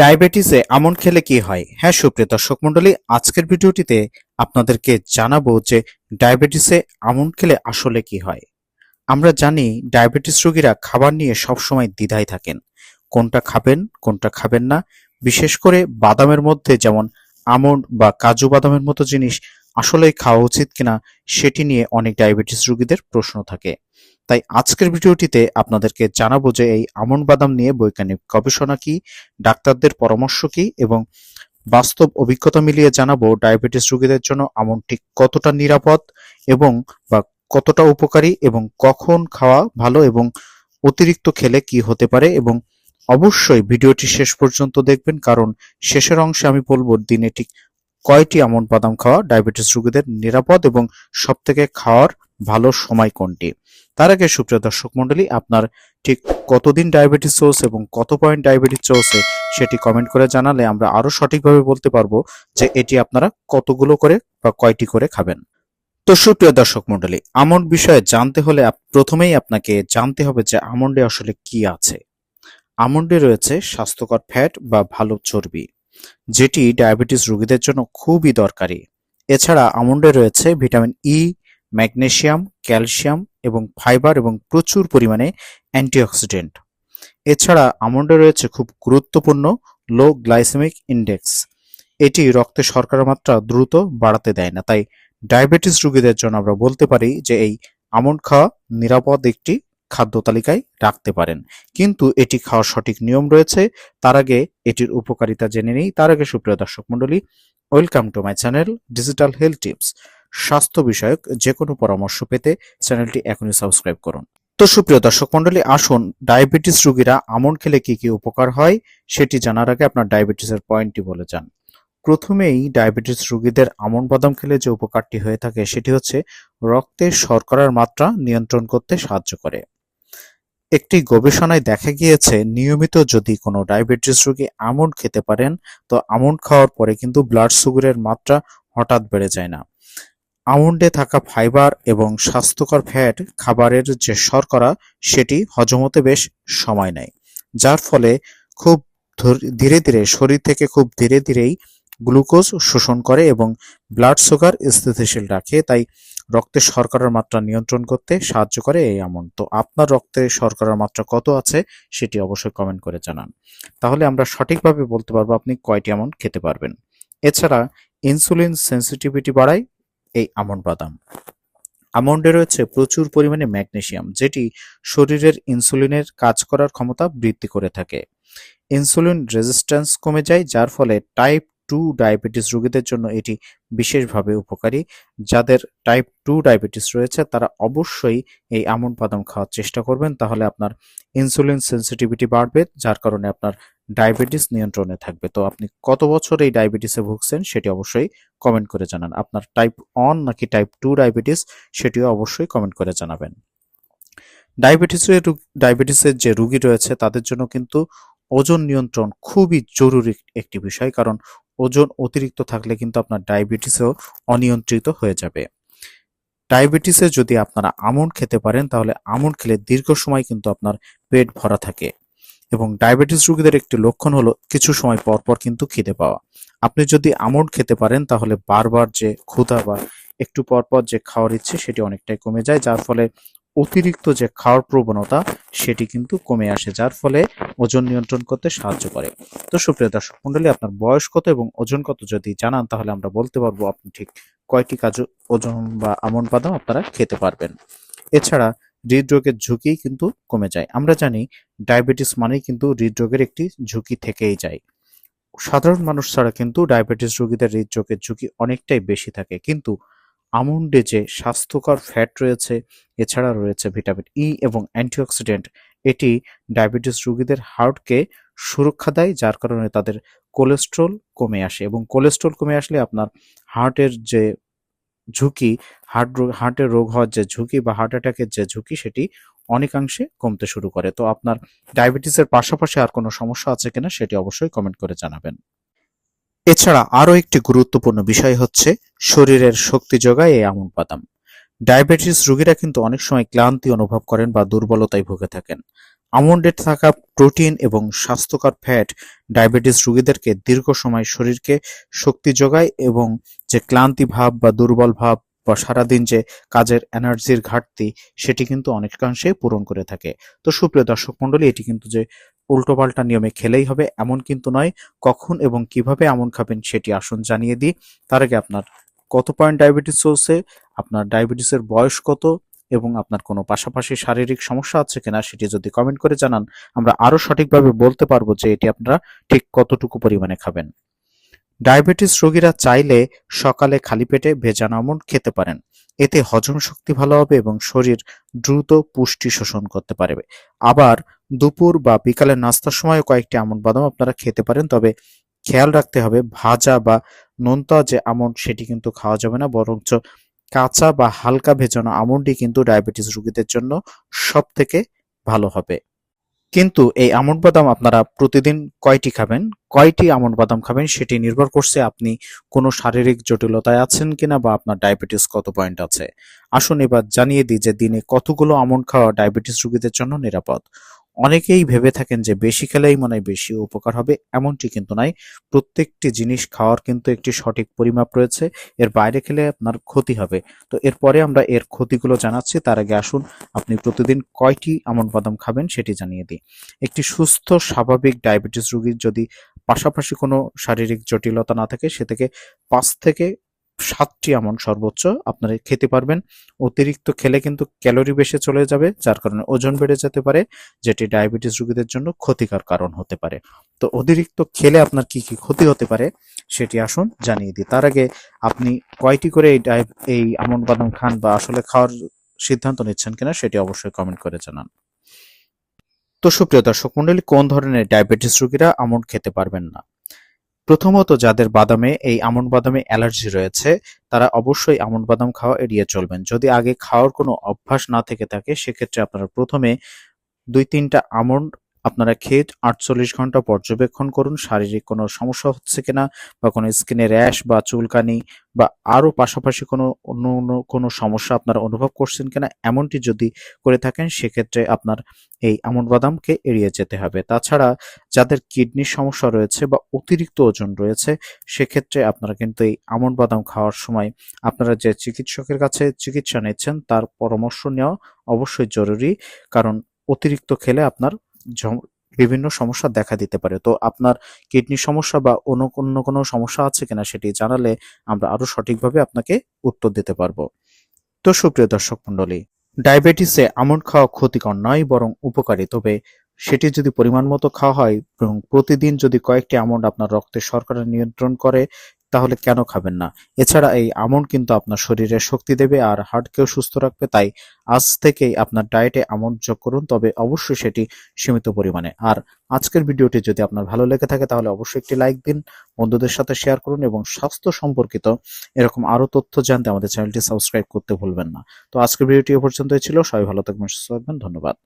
ডায়াবেটিসে almond খেলে কি হয়? হ্যাঁ সুপ্রিয় দর্শক মণ্ডলী, আজকের ভিডিওটিতে আপনাদেরকে জানাব যে ডায়াবেটিসে আমন্ড খেলে আসলে কি হয়। আমরা জানি ডায়াবেটিস রোগীরা খাবার নিয়ে সবসময় দ্বিধায় থাকেন। কোনটা খাবেন কোনটা খাবেন না, বিশেষ করে বাদামের মধ্যে যেমন আমন্ড বা কাজু বাদামের মতো জিনিস আসলেই খাওয়া উচিত কিনা, সেটি নিয়ে অনেক ডায়াবেটিস রোগীদের প্রশ্ন থাকে। তাই আজকের ভিডিওটিতে আপনাদেরকে জানাব যে এই আমন্ড বাদাম নিয়ে বৈজ্ঞানিক গবেষণা কি, ডাক্তারদের পরামর্শ কি এবং বাস্তব অভিজ্ঞতা মিলিয়ে জানাব ডায়াবেটিস রোগীদের জন্য আমন্ড ঠিক কতটা নিরাপদ এবং বা কতটা উপকারী এবং কখন খাওয়া ভালো এবং অতিরিক্ত খেলে কি হতে পারে এবং অবশ্যই ভিডিওটি শেষ পর্যন্ত দেখবেন কারণ শেষের অংশে আমি বলব দিনে ঠিক কয়টি আমন্ড বাদাম খাওয়া ডায়াবেটিস রোগীদের নিরাপদ এবং সবথেকে খাওয়ার ভালো সময় কোনটি। তার আগে সুপ্রিয় দর্শক মণ্ডলী, আপনার ঠিক কতদিন ডায়াবেটিস চলছে এবং কত পয়েন্ট ডায়াবেটিস চলছে সেটি কমেন্ট করে জানালে আমরা আরও সঠিকভাবে বলতে পারব যে এটি আপনারা কতগুলো করে বা কয়টি করে খাবেন। তো সুপ্রিয় দর্শক মণ্ডলী, আমন্ড বিষয়ে জানতে হলে প্রথমেই আপনাকে জানতে হবে যে আমন্ডে আসলে কি আছে। আমন্ডে রয়েছে স্বাস্থ্যকর ফ্যাট বা ভালো চর্বি, যেটি ডায়াবেটিস রোগীদের জন্য খুবই দরকারি। এছাড়া আমন্ডে রয়েছে ভিটামিন ই ম্যাগনেশিয়াম ক্যালসিয়াম এবং ফাইবার এবং প্রচুর পরিমাণে অ্যান্টিঅক্সিডেন্ট। এছাড়া আমন্ডে রয়েছে খুব গুরুত্বপূর্ণ লো গ্লাইসেমিক ইন্ডেক্স। এটি রক্তে শর্করার মাত্রা দ্রুত বাড়াতে দেয় না, তাই ডায়াবেটিস রোগীদের জন্য আমরা বলতে পারি যে এই আমন্ড খাওয়া নিরাপদ একটি খাদ্য তালিকায় রাখতে পারেন। কিন্তু এটি খাওয়ার সঠিক নিয়ম রয়েছে। তার আগে এটির উপকারিতা জেনে নেই। তার আগে সুপ্রিয় দর্শক মণ্ডলী, welcome to my channel digital health tips. স্বাস্থ্য বিষয়ক যে কোনো পরামর্শ পেতে চ্যানেলটি এখনই সাবস্ক্রাইব করুন। তো সুপ্রিয় দর্শক মন্ডলী আসুন ডায়াবেটিস রোগীরা আমন্ড খেলে কি কি উপকার হয় সেটি জানার আগে আপনার ডায়াবেটিসের পয়েন্টটি বলে যান। প্রথমেই ডায়াবেটিস রোগীদের আমন্ড বাদাম খেলে যে উপকারটি হয়ে থাকে সেটি হচ্ছে রক্তে শর্করার মাত্রা নিয়ন্ত্রণ করতে সাহায্য করে। একটি গবেষণায় দেখা গিয়েছে, নিয়মিত যদি কোনো ডায়াবেটিস রোগী আমন্ড খেতে পারেন, তো আমন্ড খাওয়ার পরে কিন্তু ব্লাড সুগারের মাত্রা হঠাৎ বেড়ে যায় না। আমন্ডে থাকা ফাইবার এবং স্বাস্থ্যকর ফ্যাট খাবারের যে শর্করা, সেটি হজম হতে বেশ সময় নেয়, যার ফলে খুব ধীরে ধীরে শরীর থেকে খুব ধীরে ধীরেই গ্লুকোজ শোষণ করে এবং ব্লাড সুগার স্থিতিশীল রাখে, তাই রক্তে শর্করার মাত্রা নিয়ন্ত্রণ করতে সাহায্য করে এই আমন্ড। তো আপনার রক্তে শর্করার মাত্রা কত আছে, সেটি অবশ্যই কমেন্ট করে জানান। তাহলে আমরা সঠিকভাবে বলতে পারব আপনি কয়টি আমন্ড খেতে পারবেন। এছাড়া ইনসুলিন সেন্সিটিভিটি বাড়ায় এই আমন্ড বাদাম। আমন্ডে রয়েছে প্রচুর পরিমাণে ম্যাগনেসিয়াম যেটি শরীরের ইনসুলিনের কাজ করার ক্ষমতা বৃদ্ধি করে থাকে। ইনসুলিন রেজিস্ট্যান্স কমে যায়, যার ফলে টাইপ টু ডায়াবেটিস রোগীদের জন্য এটি বিশেষভাবে উপকারী। যাদের টাইপ টু ডায়াবেটিস রয়েছে, তারা অবশ্যই এই আমন্ড বাদাম খাওয়ার চেষ্টা করবেন, তাহলে আপনার ইনসুলিন সেন্সিটিভিটি বাড়বে, যার কারণে আপনার ডায়াবেটিস নিয়ন্ত্রণে থাকবে। তো আপনি কত বছর এই ডায়াবেটিসে ভুগছেন সেটি অবশ্যই কমেন্ট করে জানান। আপনার টাইপ অন নাকি টাইপ টু ডায়াবেটিস সেটিও অবশ্যই কমেন্ট করে জানাবেন। ডায়াবেটিসের ডায়াবেটিসের যে রোগী রয়েছে তাদের জন্য কিন্তু ওজন নিয়ন্ত্রণ খুবই জরুরি একটি বিষয়। কারণ ওজন অতিরিক্ত থাকলে কিন্তু আপনার ডায়াবেটিসও অনিয়ন্ত্রিত হয়ে যাবে। ডায়াবেটিসে যদি আপনারা আমন্ড খেতে পারেন তাহলে আমন্ড খেলে দীর্ঘ সময় কিন্তু আপনার পেট ভরা থাকে। এবং ডায়াবেটিস রোগীদের একটি লক্ষণ হলো কিছু সময় পর পর কিন্তু খিদে পাওয়া। আপনি যদি আমন্ড খেতে পারেন, তাহলে বারবার যে ক্ষুধা বা একটু পর পর যে খাওয়ার ইচ্ছে, সেটি অনেকটাই কমে যায়, যার ফলে অতিরিক্ত যে খাওয়ার প্রবণতা, সেটি কিন্তু কমে আসে, যার ফলে ওজন নিয়ন্ত্রণ করতে সাহায্য করে। তো সুপ্রিয় দর্শক মন্ডলী, আপনার বয়স কত এবং ওজন কত যদি জানান, তাহলে আমরা বলতে পারব আপনি ঠিক কয়টি কাজু ওজন বা আমন্ড বাদাম আপনারা খেতে পারবেন। এছাড়া হৃদরোগের ঝুঁকি কিন্তু কমে যায়। আমরা জানি ডায়াবেটিস মানেই কিন্তু হৃদরোগের একটি ঝুঁকি থেকেই যায়। সাধারণ মানুষ ছাড়া কিন্তু ডায়াবেটিস রোগীদের হৃদরোগের ঝুঁকি অনেকটাই বেশি থাকে। কিন্তু আমন্ডে যে স্বাস্থ্যকর ফ্যাট রয়েছে, এছাড়া রয়েছে ভিটামিন ই এবং অ্যান্টিঅক্সিডেন্ট এটি ডায়াবেটিস রোগীদের হার্টকে সুরক্ষা দেয়, যার কারণে তাদের কোলেস্ট্রল কমে আসে। এবং কোলেস্ট্রল কমে আসলে আপনার হার্টের যে ঝুঁকি, হার্ট রোগ- হার্টের রোগ হওয়ার যে ঝুঁকি বা হার্ট অ্যাটাকের যে ঝুঁকি সেটি অনেকাংশে কমতে শুরু করে। তো আপনার ডায়াবেটিসের পাশাপাশি আর কোনো সমস্যা আছে কিনা সেটি অবশ্যই কমেন্ট করে জানাবেন। এছাড়া আরও একটি গুরুত্বপূর্ণ বিষয় হচ্ছে শরীরের শক্তি যোগায় এই আমন্ড বাদাম। ডায়াবেটিস রোগীরা কিন্তু অনেক সময় ক্লান্তি অনুভব করেন বা দুর্বলতায় ভুগে থাকেন। আমন্ডে থাকা প্রোটিন এবং স্বাস্থ্যকর ফ্যাট ডায়াবেটিস রোগীদেরকে দীর্ঘ সময় শরীরকে শক্তি যোগায় এবং যে ক্লান্তি ভাব বা দুর্বল ভাব বা সারাদিন যে কাজের এনার্জির ঘাটতি, সেটি কিন্তু অনেকাংশে পূরণ করে থাকে। তো সুপ্রিয় দর্শক মণ্ডলী, এটি কিন্তু যে উল্টোপাল্টা নিয়মে খেলেই হবে এমন কিন্তু নয়। কখন এবং কীভাবে আমন খাবেন সেটি আসুন জানিয়ে দিই। তার আগে আপনার কত পয়েন্ট ডায়াবেটিস চলছে? আপনার ডায়াবেটিসের বয়স কত? এবং আপনার কোনো পাশাপাশি শারীরিক সমস্যা আছে কিনা সেটি যদি কমেন্ট করে জানান, আমরা আরও সঠিকভাবে বলতে পারব যে এটি আপনারা ঠিক কতটুকু পরিমাণে খাবেন। ডায়াবেটিস রোগীরা চাইলে সকালে খালি পেটে ভেজানো আমন্ড খেতে পারেন। এতে হজম শক্তি ভালো হবে এবং শরীর দ্রুত পুষ্টি শোষণ করতে পারবে। আবার দুপুর বা বিকালের নাস্তার সময় কয়েকটি আমন্ড বাদাম আপনারা খেতে পারেন, তবে খেয়াল রাখতে হবে ভাজা বা নোনতা যে আমন্ড সেটি কিন্তু খাওয়া যাবে না, বরঞ্চ কাঁচা বা হালকা ভেজানো আমন্ডই কিন্তু ডায়াবেটিস রোগীদের জন্য সব থেকে ভালো হবে। কিন্তু এই আমন্ড বাদাম আপনারা প্রতিদিন কয়টি খাবেন? কয়টি আমন্ড বাদাম খাবেন সেটি নির্ভর করছে আপনি কোনো শারীরিক জটিলতায় আছেন কিনা বা আপনার ডায়াবেটিস কত পয়েন্ট আছে। আসুন এবার জানিয়ে দিই যে দিনে কতগুলো আমন্ড খাওয়া ডায়াবেটিস রোগীদের জন্য নিরাপদ। অনেকেই ভেবে থাকেন যে বেশি খেলেই মনে হয় বেশি উপকার হবে, এমনটি কিন্তু নয়। প্রত্যেকটি জিনিস খাওয়ার কিন্তু একটি সঠিক পরিমাপ রয়েছে, এর বাইরে খেলে আপনার ক্ষতি হবে। তো এরপরে আমরা এর ক্ষতিগুলো জানাচ্ছি, তার আগে আসুন, আপনি প্রতিদিন কয়টি আমন্ড বাদাম খাবেন সেটি জানিয়ে দিই। একটি সুস্থ, স্বাভাবিক ডায়াবেটিস রোগীর যদি পাশাপাশি কোনো শারীরিক জটিলতা না থাকে, সে থেকে পাঁচ থেকে সাতটি আমন সর্বোচ্চ আপনারা খেতে পারবেন। অতিরিক্ত খেলে কিন্তু ক্যালোরি বেশি চলে যাবে, যার কারণে ওজন বেড়ে যেতে পারে, যেটি ডায়াবেটিস রোগীদের জন্য ক্ষতিকর কারণ হতে পারে। তো অতিরিক্ত খেলে আপনার কি কি ক্ষতি হতে পারে সেটি আসুন জানিয়ে দিই। তার আগে আপনি কয়টি করে এই এই আমন বাদাম খান বা আসলে খাওয়ার সিদ্ধান্ত নিচ্ছেন কিনা সেটি অবশ্যই কমেন্ট করে জানান। তো সুপ্রিয় দর্শক মন্ডলী, কোন ধরনের ডায়াবেটিস রোগীরা আমন্ড খেতে পারবেন না? প্রথমত যাদের বাদামে এই আমন্ড বাদামে অ্যালার্জি রয়েছে, তারা অবশ্যই আমন্ড বাদাম খাওয়া এড়িয়ে চলবেন। যদি আগে খাওয়ার কোনো অভ্যাস না থেকে থাকে, সেক্ষেত্রে আপনারা প্রথমে দুই তিনটা আমন্ড আপনারা খেয়ে আটচল্লিশ ঘণ্টা পর্যবেক্ষণ করুন, শারীরিক কোনো সমস্যা হচ্ছে কিনা বা কোনো স্কিনে র্যাশ বা চুলকানি বা আরও পাশাপাশি কোনো অন্য অন্য কোনো সমস্যা আপনারা অনুভব করছেন কিনা এমনটি যদি করে থাকেন, সেক্ষেত্রে আপনার এই আমন্ড বাদামকে এড়িয়ে যেতে হবে। তাছাড়া যাদের কিডনির সমস্যা রয়েছে বা অতিরিক্ত ওজন রয়েছে, সেক্ষেত্রে আপনারা কিন্তু এই আমন্ড বাদাম খাওয়ার সময় আপনারা যে চিকিৎসকের কাছে চিকিৎসা নিচ্ছেন, তার পরামর্শ নেওয়া অবশ্যই জরুরি। কারণ অতিরিক্ত খেলে আপনার বিভিন্ন সমস্যা দেখা দিতে পারে। তো আপনার কিডনি সমস্যা বা অন্য অন্য কোনো সমস্যা আছে কিনা সেটি জানালে আমরা আরও সঠিকভাবে আপনাকে উত্তর দিতে পারব। তো সুপ্রিয় দর্শক মণ্ডলী, ডায়াবেটিসে আমন্ড খাওয়া ক্ষতিকর নয় বরং উপকারী। তবে সেটি যদি পরিমাণ মতো খাওয়া হয় এবং প্রতিদিন যদি কয়েকটি আমন্ড আপনার রক্তের শর্করা নিয়ন্ত্রণ করে তাহলে কেন খাবেন না? এছাড়া এই আমন্ড কিন্তু আপনার শরীরে শক্তি দেবে আর হার্টকেও সুস্থ রাখবে। তাই আজ থেকেই আপনার ডায়েটে আমন্ড যোগ করুন, তবে অবশ্যই সেটি সীমিত পরিমাণে। আর আজকের ভিডিওটি যদি আপনার ভালো লেগে থাকে, তাহলে অবশ্যই একটি লাইক দিন, বন্ধুদের সাথে শেয়ার করুন এবং স্বাস্থ্য সম্পর্কিত এরকম আরও তথ্য জানতে আমাদের চ্যানেলটি সাবস্ক্রাইব করতে ভুলবেন না। তো আজকের ভিডিওটি এ পর্যন্তই ছিল। সবাই ভালো থাকবেন, সুস্থ থাকবেন। ধন্যবাদ।